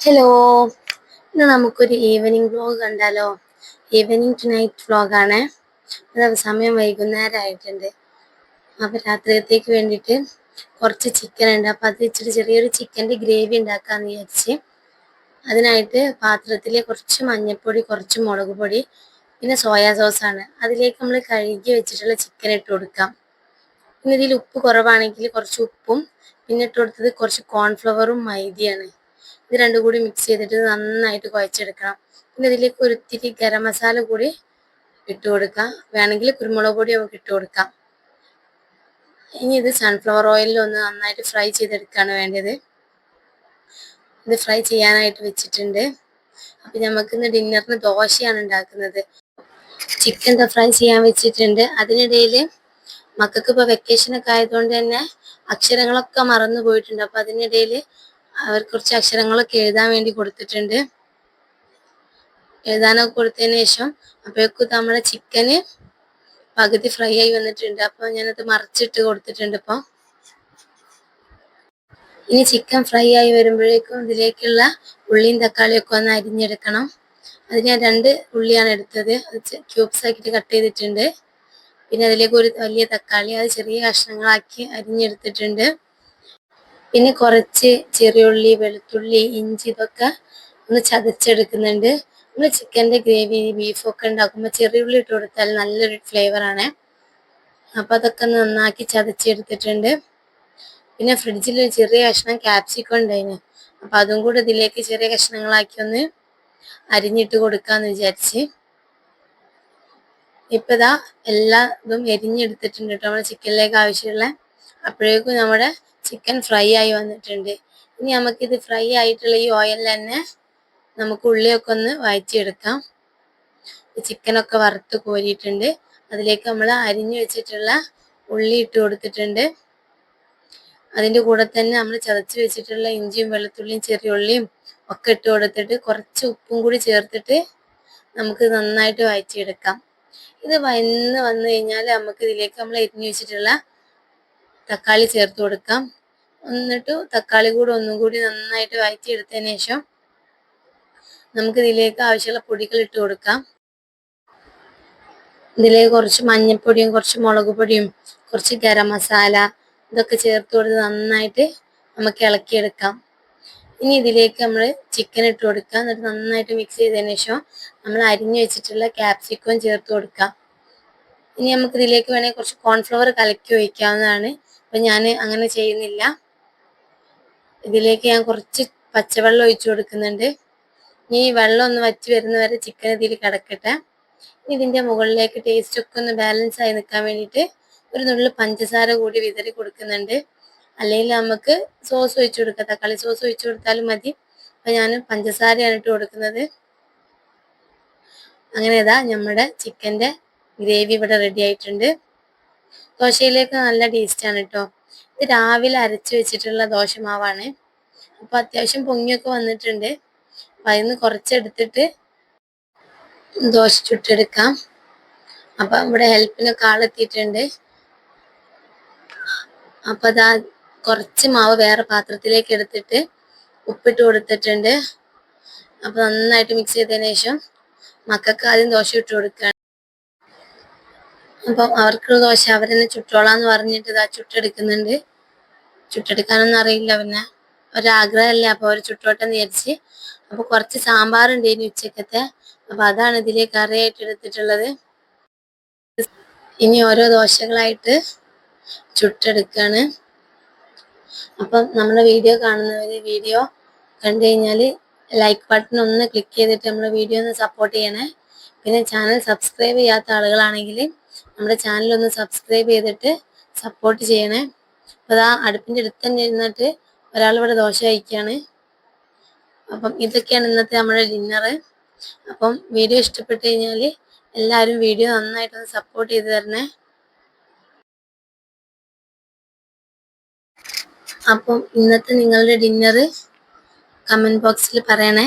Hello ഇന്ന് നമുക്കൊരു evening vlog കണ്ടാലോ? ഈവനിങ് ടു നൈറ്റ് വ്ലോഗാണ് സമയം വൈകുന്നേരം ആയിട്ടുണ്ട്. അപ്പോൾ രാത്രിയത്തേക്ക് വേണ്ടിയിട്ട് കുറച്ച് ചിക്കൻ ഉണ്ട്. അപ്പോൾ അത് ഇച്ചിരി ചെറിയൊരു ചിക്കന്റെ ഗ്രേവി ഉണ്ടാക്കാമെന്ന് വിചാരിച്ച്. അതിനായിട്ട് പാത്രത്തിൽ കുറച്ച് മഞ്ഞൾപ്പൊടി കുറച്ച് മുളക് പൊടി പിന്നെ സോയാ സോസാണ് അതിലേക്ക് നമ്മൾ കഴുകി വെച്ചിട്ടുള്ള ചിക്കൻ ഇട്ട് കൊടുക്കാം. പിന്നെ ഇതിൽ ഉപ്പ് കുറവാണെങ്കിൽ കുറച്ച് ഉപ്പും പിന്നെ ഇട്ട് കൊടുത്തത് കുറച്ച് കോൺഫ്ലവറും മൈദയാണ് ഇത് രണ്ടും കൂടി മിക്സ് ചെയ്തിട്ട് നന്നായിട്ട് കുഴച്ചെടുക്കണം. പിന്നെ ഇതിലേക്ക് ഒരിത്തിരി ഗരം മസാല കൂടി ഇട്ട് കൊടുക്കാം. വേണമെങ്കിൽ കുരുമുളക് പൊടി നമുക്ക് ഇട്ട് കൊടുക്കാം. ഇനി ഇത് സൺഫ്ലവർ ഓയിലിൽ ഒന്ന് നന്നായിട്ട് ഫ്രൈ ചെയ്തെടുക്കുകയാണ് വേണ്ടത്. ഇത് ഫ്രൈ ചെയ്യാനായിട്ട് വെച്ചിട്ടുണ്ട്. അപ്പം നമുക്ക് ഇന്ന് ഡിന്നറിന് ദോശയാണ് ഉണ്ടാക്കുന്നത്. ചിക്കൻ ദ ഫ്രൈ ചെയ്യാൻ വെച്ചിട്ടുണ്ട്. അതിനിടയിൽ മക്കൾക്ക് ഇപ്പോൾ വെക്കേഷനൊക്കെ ആയതുകൊണ്ട് തന്നെ അക്ഷരങ്ങളൊക്കെ മറന്നു പോയിട്ടുണ്ട്. അപ്പം അതിനിടയിൽ അവർ കുറച്ച് അക്ഷരങ്ങളൊക്കെ എഴുതാൻ വേണ്ടി കൊടുത്തിട്ടുണ്ട്. എഴുതാനൊക്കെ കൊടുത്തതിന് ശേഷം അപ്പോഴേക്കും നമ്മുടെ ചിക്കന് പകുതി ഫ്രൈ ആയി വന്നിട്ടുണ്ട്. അപ്പോൾ ഞാനത് മറിച്ചിട്ട് കൊടുത്തിട്ടുണ്ട് ഇപ്പോൾ ഇനി ചിക്കൻ ഫ്രൈ ആയി വരുമ്പോഴേക്കും ഇതിലേക്കുള്ള ഉള്ളിയും തക്കാളിയും ഒക്കെ ഒന്ന് അരിഞ്ഞെടുക്കണം. അത് ഞാൻ രണ്ട് ഉള്ളിയാണ് എടുത്തത്. അത് ക്യൂബ്സ് ആക്കിയിട്ട് കട്ട് ചെയ്തിട്ടുണ്ട്. പിന്നെ അതിലേക്ക് ഒരു വലിയ തക്കാളി അത് ചെറിയ കഷ്ണങ്ങളാക്കി അരിഞ്ഞെടുത്തിട്ടുണ്ട്. പിന്നെ കുറച്ച് ചെറിയുള്ളി വെളുത്തുള്ളി ഇഞ്ചി ഇതൊക്കെ ഒന്ന് ചതച്ചെടുക്കുന്നുണ്ട്. നമ്മൾ ചിക്കന്റെ ഗ്രേവി ബീഫൊക്കെ ഉണ്ടാക്കുമ്പോൾ ചെറിയുള്ളി ഇട്ട് കൊടുത്താൽ നല്ലൊരു ഫ്ലേവറാണ് അപ്പോൾ അതൊക്കെ നന്നാക്കി ചതച്ചെടുത്തിട്ടുണ്ട്. പിന്നെ ഫ്രിഡ്ജിൽ ഒരു ചെറിയ കഷ്ണം ക്യാപ്സിക്കം ഉണ്ടായിരുന്നു അപ്പോൾ അതും കൂടെ ഇതിലേക്ക് ചെറിയ കഷ്ണങ്ങളാക്കി ഒന്ന് അരിഞ്ഞിട്ട് കൊടുക്കാന്ന് വിചാരിച്ച്. ഇപ്പം ഇതാ എല്ലാ ഇതും എരിഞ്ഞെടുത്തിട്ടുണ്ട് കേട്ടോ. നമ്മുടെ ചിക്കനിലേക്ക് ആവശ്യമുള്ള അപ്പോഴേക്കും നമ്മുടെ ചിക്കൻ ഫ്രൈ ആയി വന്നിട്ടുണ്ട്. ഇനി നമുക്കിത് ഫ്രൈ ആയിട്ടുള്ള ഈ ഓയിലിൽ തന്നെ നമുക്ക് ഉള്ളിയൊക്കെ ഒന്ന് വഴറ്റിയെടുക്കാം. ചിക്കനൊക്കെ വറുത്ത് കോരിയിട്ടുണ്ട്. അതിലേക്ക് നമ്മൾ അരിഞ്ഞു വെച്ചിട്ടുള്ള ഉള്ളി ഇട്ട് കൊടുത്തിട്ടുണ്ട്. അതിന്റെ കൂടെ തന്നെ നമ്മൾ ചതച്ച് വെച്ചിട്ടുള്ള ഇഞ്ചിയും വെളുത്തുള്ളിയും ചെറിയുള്ളിയും ഒക്കെ ഇട്ട് കൊടുത്തിട്ട് കുറച്ച് ഉപ്പും കൂടി ചേർത്തിട്ട് നമുക്ക് നന്നായിട്ട് വഴറ്റിയെടുക്കാം. ഇത് വന്ന് വന്നു കഴിഞ്ഞാൽ നമുക്ക് ഇതിലേക്ക് നമ്മൾ എരിഞ്ഞു വെച്ചിട്ടുള്ള തക്കാളി ചേർത്ത് കൊടുക്കാം. എന്നിട്ട് തക്കാളി കൂടെ ഒന്നും കൂടി നന്നായിട്ട് വഴറ്റിയെടുത്തതിന് ശേഷം നമുക്ക് ഇതിലേക്ക് ആവശ്യമുള്ള പൊടികൾ ഇട്ട് കൊടുക്കാം. ഇതിലേക്ക് കുറച്ച് മഞ്ഞൾപ്പൊടിയും കുറച്ച് മുളക് പൊടിയും കുറച്ച് ഗരം മസാല ഇതൊക്കെ ചേർത്ത് കൊടുത്ത് നന്നായിട്ട് നമുക്ക് ഇളക്കിയെടുക്കാം. ഇനി ഇതിലേക്ക് നമ്മൾ ചിക്കൻ ഇട്ട് കൊടുക്കാം. എന്നിട്ട് നന്നായിട്ട് മിക്സ് ചെയ്തതിന് ശേഷം നമ്മൾ അരിഞ്ഞു വെച്ചിട്ടുള്ള ക്യാപ്സിക്കവും ചേർത്ത് കൊടുക്കാം. ഇനി നമുക്ക് ഇതിലേക്ക് വേണമെങ്കിൽ കുറച്ച് കോൺഫ്ലവർ കലക്കി ഒഴിക്കാവുന്നതാണ്. അപ്പം ഞാൻ അങ്ങനെ ചെയ്യുന്നില്ല. ഇതിലേക്ക് ഞാൻ കുറച്ച് പച്ചവെള്ളം ഒഴിച്ചു കൊടുക്കുന്നുണ്ട്. ഇനി ഈ വെള്ളം ഒന്ന് വറ്റി വരുന്ന വരെ ചിക്കൻ ഇതിൽ കിടക്കട്ടെ. ഇതിന്റെ മുകളിലേക്ക് ടേസ്റ്റ് ഒക്കെ ഒന്ന് ബാലൻസ് ആയി നിൽക്കാൻ വേണ്ടിയിട്ട് ഒരു നുള്ളിൽ പഞ്ചസാര കൂടി വിതറി കൊടുക്കുന്നുണ്ട്. അല്ലെങ്കിൽ നമുക്ക് സോസ് ഒഴിച്ചു കൊടുക്കാം. തക്കാളി സോസ് ഒഴിച്ചു കൊടുത്താലും മതി. അപ്പം ഞാൻ പഞ്ചസാരയാണ് ഇട്ട് കൊടുക്കുന്നത്. അങ്ങനെ ഇതാ നമ്മുടെ ചിക്കന്റെ ഗ്രേവി ഇവിടെ റെഡി ആയിട്ടുണ്ട്. ദോശയിലേക്ക് നല്ല ടേസ്റ്റാണ് കേട്ടോ ഇത് രാവിലെ അരച്ച് വെച്ചിട്ടുള്ള ദോശമാവാണ്. അപ്പോൾ അത്യാവശ്യം പൊങ്ങിയൊക്കെ വന്നിട്ടുണ്ട്. അപ്പം അതിൽ നിന്ന് കുറച്ചെടുത്തിട്ട് ദോശ ചുട്ടെടുക്കാം. അപ്പം ഇവിടെ ഹെൽപ്പിനൊക്കെ ആളെത്തിയിട്ടുണ്ട്. അപ്പം അതാ കുറച്ച് മാവ് വേറെ പാത്രത്തിലേക്ക് എടുത്തിട്ട് ഉപ്പിട്ട് കൊടുത്തിട്ടുണ്ട്. അപ്പം നന്നായിട്ട് മിക്സ് ചെയ്തതിന് ശേഷം മക്കൾക്ക് ആദ്യം ദോശ ഇട്ട് കൊടുക്കുകയാണ് അപ്പം അവർക്ക് ദോശ അവരെന്നെ ചുട്ടോളാന്ന് പറഞ്ഞിട്ട് ഇതാ ചുട്ടെടുക്കുന്നുണ്ട്. ചുട്ടെടുക്കാനൊന്നും അറിയില്ല പിന്നെ. ഒരാഗ്രഹമല്ലേ അപ്പോൾ അവർ ചുട്ടോട്ടം വിചാരിച്ച്. അപ്പോൾ കുറച്ച് സാമ്പാറുണ്ട് ഇനി ഉച്ചക്കത്തെ. അപ്പോൾ അതാണ് ഇതിലെ കറിയായിട്ട് എടുത്തിട്ടുള്ളത്. ഇനി ഓരോ ദോശകളായിട്ട് ചുട്ടെടുക്കുകയാണ് അപ്പം നമ്മുടെ വീഡിയോ കാണുന്നവർ വീഡിയോ കണ്ടു കഴിഞ്ഞാൽ ലൈക്ക് ബട്ടൺ ഒന്ന് ക്ലിക്ക് ചെയ്തിട്ട് നമ്മുടെ വീഡിയോ ഒന്ന് സപ്പോർട്ട് ചെയ്യണേ. പിന്നെ ചാനൽ സബ്സ്ക്രൈബ് ചെയ്യാത്ത ആളുകളാണെങ്കിൽ നമ്മുടെ ചാനൽ ഒന്ന് സബ്സ്ക്രൈബ് ചെയ്തിട്ട് സപ്പോർട്ട് ചെയ്യണേ. അപ്പോൾ ആ അടുപ്പിന്റെ അടുത്ത് തന്നെ ഇരുന്നിട്ട് ഒരാൾ ഇവിടെ ദോശ കഴിക്കുകയാണ് അപ്പം ഇതൊക്കെയാണ് ഇന്നത്തെ നമ്മുടെ ഡിന്നറ് അപ്പം വീഡിയോ ഇഷ്ടപ്പെട്ട് കഴിഞ്ഞാൽ എല്ലാവരും വീഡിയോ നന്നായിട്ടൊന്ന് സപ്പോർട്ട് ചെയ്ത് തരണേ. അപ്പം ഇന്നത്തെ നിങ്ങളുടെ ഡിന്നറ് കമന്റ് ബോക്സിൽ പറയണേ.